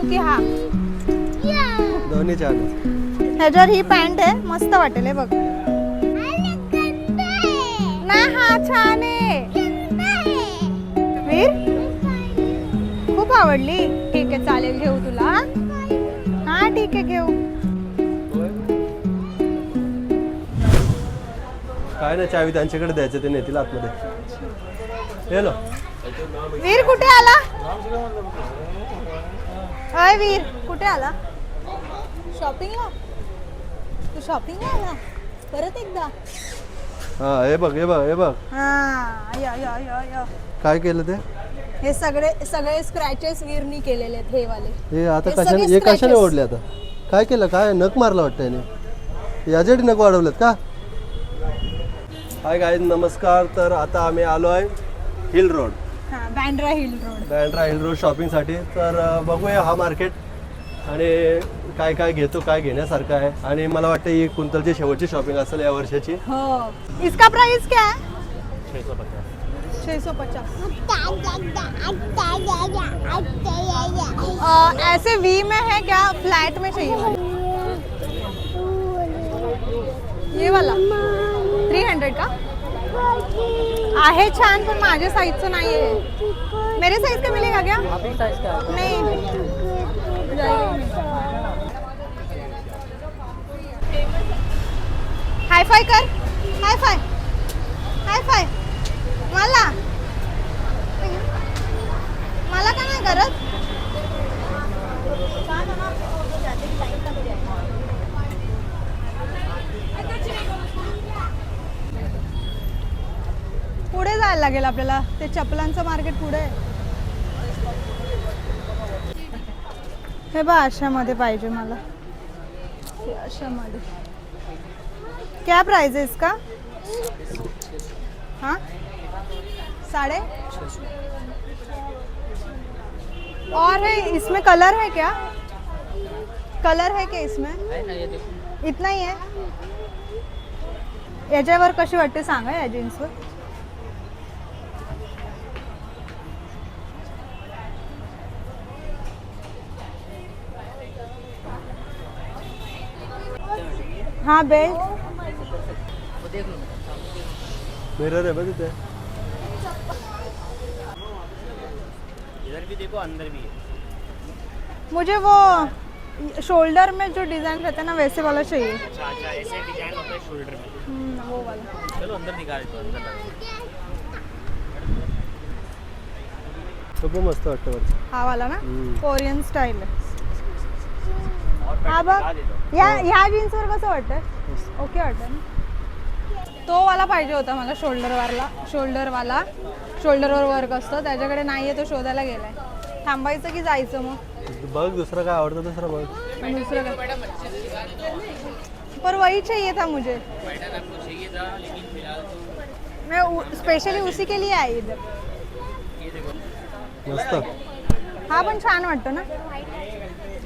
की हा. दोन्ही छान. ह्याच्यावर ही पॅन्ट आहे मस्त वाटेल हे बघ. ना हा छान आहे. वीर खूप आवडली. ठीक आहे चालेल घेऊ तुला. हा ठीक आहे घेऊ. काय नाही चावी त्यांच्याकडे द्यायचं ते नेतील आतमध्ये. ये ना वीर कुठे आला? अय वीर कुठे आला? शॉपिंगला तू शॉपिंगला आला? परत एकदा? हा हे बघ हे बघ हे बघ. हा या या या या. काय केलं ते? हे सगळे सगळे स्क्रॅचेस वीरनी केलेले आहेत हे वाले. हे आता हे कशाने सगळे हे कशाने scratches. ओढले आता? काय केलं? काय नख मारला वाटतं याने? याच्यासाठी नख वाढवलेत का? हाय गाय नमस्कार. तर आता आम्ही आलो आहे hill road Bandra hill road Bandra hill road शॉपिंगसाठी तर बघूया हा मार्केट आणि काय काय घेतो काय घेण्यासारखं आहे. आणि मला वाटतं ही कुंतलची शेवटची शॉपिंग असेल या वर्षाची. हो. इसका प्राइस क्या है? छः सौ पचास. अ, ऐसे वी में है क्या? फ्लैट में चाहिए ये वाला? थ्री हंड्रेड का? आहे छान पण माझ्या साईजचं नाही आहे मेरे साइज का मिलेगा क्या? नहीं. हाय फाय कर. हाय फाय हाय फाय मला मला का नाही करत लागेल आपल्याला. ते चपलांचं मार्केट पुढे हे बा अशामध्ये पाहिजे मला. अशामध्ये क्या प्राइजेस का इसका? साडे? और है इसमें कलर है क्या? कलर है क्या इसमें? इतना ही है? याच्यावर कशी वाटते सांगा या जीन्सवर हाँ बेल्ट मिरर आहे बघ इधर। भी देखो अंदर भी है। मुझे वो शोल्डर में जो डिज़ाइन रहता है ना वैसे वाला चाहिए। अच्छा अच्छा ऐसे डिज़ाइन होता है शोल्डर में। हम्म, वो वाला। चलो अंदर दिखा देतो अंदर तो पण मस्त वाटतं हा वाला ना? हम्म. कोरियन स्टाईल आहे और हा बघ. या ह्या जीन्सवर कसं वाटतंय? ओके वाटतं तो वाला पाहिजे होता मला शोल्डरवाला शोल्डरवाला शोल्डरवर वर्क असतं. त्याच्याकडे नाही आहे तो शोधायला गेलाय. थांबायचं की जायचं मग? बघ दुसरं काय आवडतं दुसरं बघ. दुसरं काय? पर वही चाहिए था मुझे. मैं स्पेशली उसी के लिए आई इधर. हा पण छान वाटतो ना?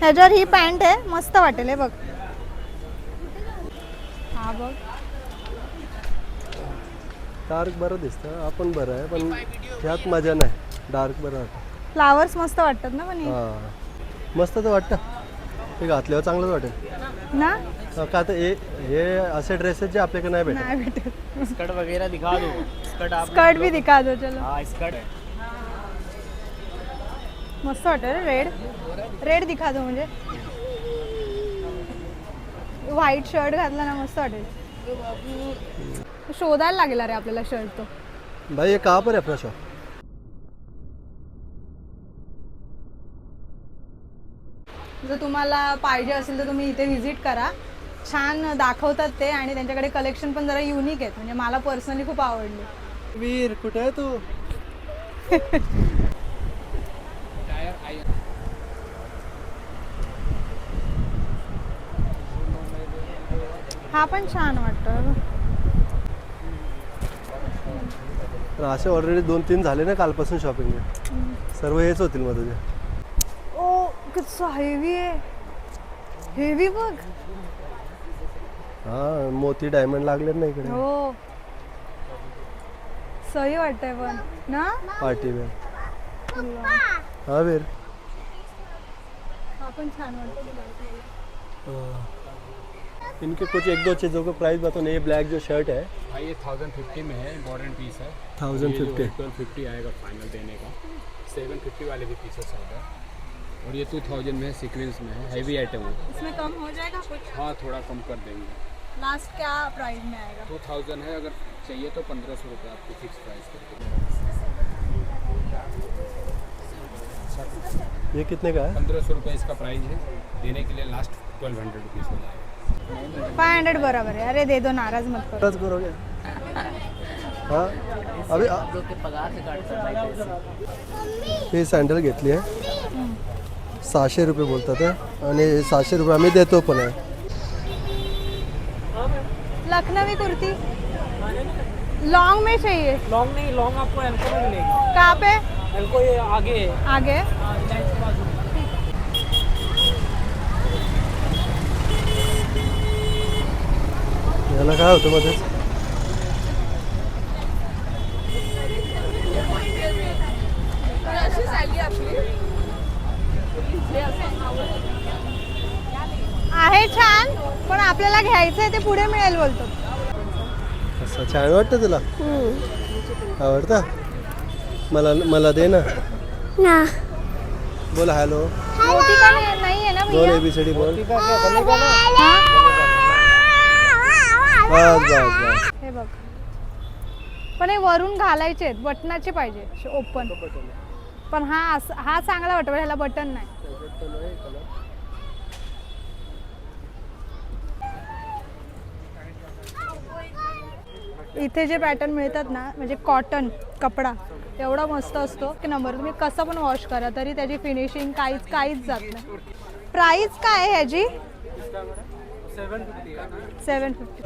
ह्याच्यावर ही पॅन्ट आहे मस्त वाटेल हे बघ. हा बघ. डार्क बरं दिसतं आपण बरं आहे पण ह्यात मजा नाही. डार्क बरं वाटतं. फ्लावर्स मस्त वाटतात ना पण हे. हां. मस्त तर वाटतं. ते घातल्यावर चांगलंच वाटेल. ना? हा, का तर हे हे असे ड्रेसेस जे आपल्याकडे नाही भेटत. नाही भेटत. स्कर्ट वगैरह दिखा दो. स्कर्ट आप स्कर्ट भी दिखा दो चलो. हाँ स्कर्ट. मस्त वाटेल रेड. रेड दिखा दो म्हणजे व्हाईट शर्ट घातला ना मस्त वाटेल. शोधायला लागेल अरे आपल्याला शर्ट तो. भाई ये कहाँ पर है अपना शॉप जर तुम्हाला पाहिजे असेल तर तुम्ही इथे व्हिजिट करा. छान दाखवतात ते आणि त्यांच्याकडे कलेक्शन पण जरा युनिक आहेत. म्हणजे मला पर्सनली खूप आवडले. वीर कुठे आहे तू? हा पण छान वाटतं तर असे ऑलरेडी दोन तीन झाले ना कालपासून शॉपिंग सर्व हेच होतील मग तुझे. ओ किती हेवी आहे. हेवी बघ. हा मोती डायमंड लागले ना इकडे. हो. सही वाटतंय पण ना? पार्टी वेअर हा वीर पण छान वाटतं इनके कुछ एक दो चीज़ों का प्राइस बताओ ये ब्लैक जो शर्ट है। हाँ ये थाउज़ेंड फिफ्टी में है इंपॉर्टेंट पीस है। थाउज़ेंड फिफ्टी ट्वेल्व फिफ्टी आएगा फाइनल देने का। सेवन फिफ्टी वाले भी पीसेस आएगा और ये टू थाउज़ेंड में है सीक्वेंस में है हैवी आइटम है। इसमें कम हो जाएगा कुछ? हाँ थोड़ा कम कर देंगे। लास्ट क्या प्राइस में आएगा? टू थाउज़ेंड है अगर चाहिए तो पंद्रह सौ रुपये आपको फिक्स प्राइस करके। ये कितने का है? पंद्रह सौ रुपये इसका प्राइस है। देने के लिए लास्ट ट्वेल्व हंड्रेड रुपीज़ हो जाएगा फाय हंड्रेड बरोबर आहे. अरे दे दो नाराज मत करो. नाराज करोगे हाँ? अभी आ- लोग के पगार से काट कर ही सँडल घेतली आहे. सहाशे रुपये बोलतात आहे आणि सहाशे रुपये आम्ही देतो पण आहे. लखनवी कुर्ती. लॉन्ग में चाहिए. लॉन्ग नहीं लॉन्ग आपको एल्को में मिलेगी. कहाँ पे? एल्को ये आगे है. आगे? याला काय होतं मध्येच आहे छान पण आपल्याला घ्यायचं आहे ते पुढे मिळेल बोलतो. असं छान वाटतं तुला? आवडतं? मला मला दे ना. बोल हॅलो मोठी का? नाही आहे ना बोल भैया? ए बी सी डी बोल. हाँ? बस बस बस. हे बघ. पण हे वरून घालायचे आहेत बटनाचे पाहिजे ओपन पण हा हा चांगला वाटतो ह्याला बटन नाही. इथे जे पॅटर्न मिळतात ना म्हणजे कॉटन कपडा एवढा मस्त असतो की नंबर तुम्ही कसं पण वॉश करा तरी त्याची फिनिशिंग काहीच काहीच जात नाही. प्राईस काय आहे ह्याची? Seven fifty.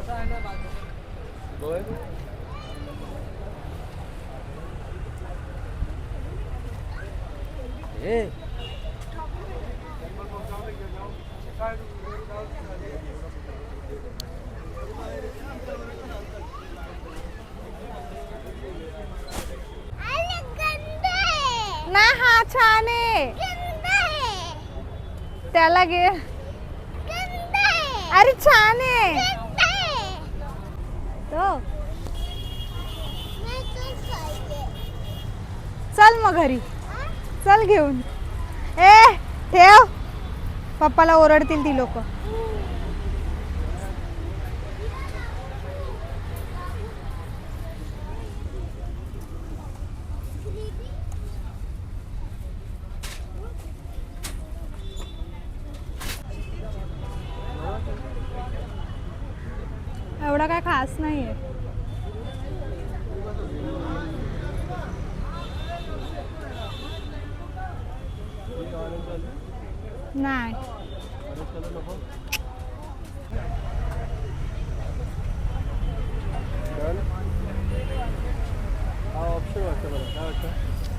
ना हा छान आहे. त्याला घे. अरे छान आहे. तो. चल मग घरी. चल घेऊन. ए ठेव. पप्पाला ओरडतील ती लोक एवढा काय खास नाही आहे नाही.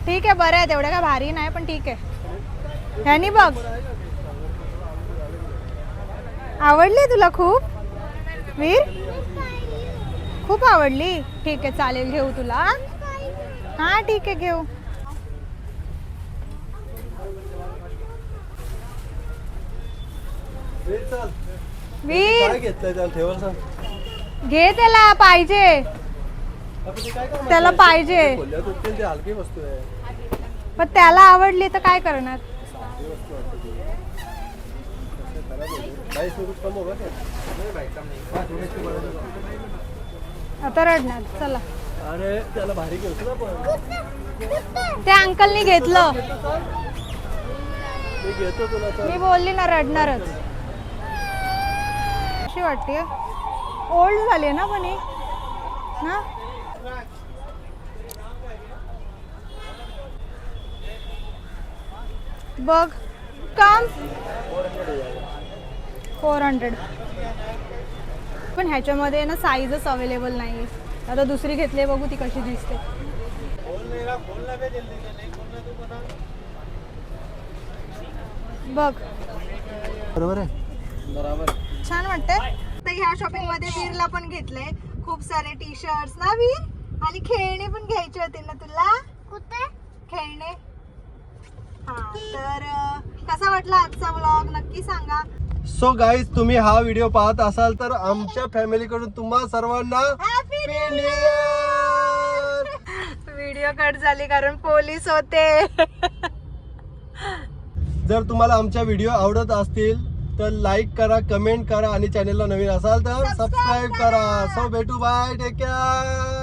ठीक आहे बरं आहे. तेवढं काय भारी नाही पण ठीक आहे. ह्यानी बघ. आवडली तुला खूप? वीर? खूप आवडली. ठीक आहे चालेल घेऊ तुला. हा ठीक आहे घेऊ. वीर. घे त्याला पाहिजे? त्याला पाहिजे. पण त्याला आवडली तर काय करणार? आता रडणार चला. अरे त्याला भारी घेतो ना पण त्या अंकलनी घेतलं. मी घेतो तुला तर. मी बोलली ना रडणारच. कशी वाटते. ओल्ड झाली ना पण ही. ना? बघ. कम. फोर हंड्रेड पण ह्याच्यामध्ये ना साईजच अवेलेबल नाही आहे आता दुसरी घेतली बघू ती कशी दिसते. बघ. बरोबर आहे. बराबर छान वाटतंय. तर ह्या शॉपिंगमध्ये वीरला पण घेतले खूप सारे टी शर्ट ना वीर? आणि खेळणे पण घ्यायचे होते ना तुला? कुठे? खेळणे. हा तर कसा वाटला आजचा व्लॉग नक्की सांगा. सो गाईज तुम्ही हा व्हिडिओ पाहत असाल तर आमच्या फॅमिलीकडून तुम्हा सर्वांना! व्हिडिओ कट झाली कारण पोलीस होते. जर तुम्हाला आमच्या व्हिडिओ आवडत असतील तर लाईक करा कमेंट करा आणि चॅनलला नवीन असाल तर सबस्क्राईब करा. सो भेटू बाय टेक केअर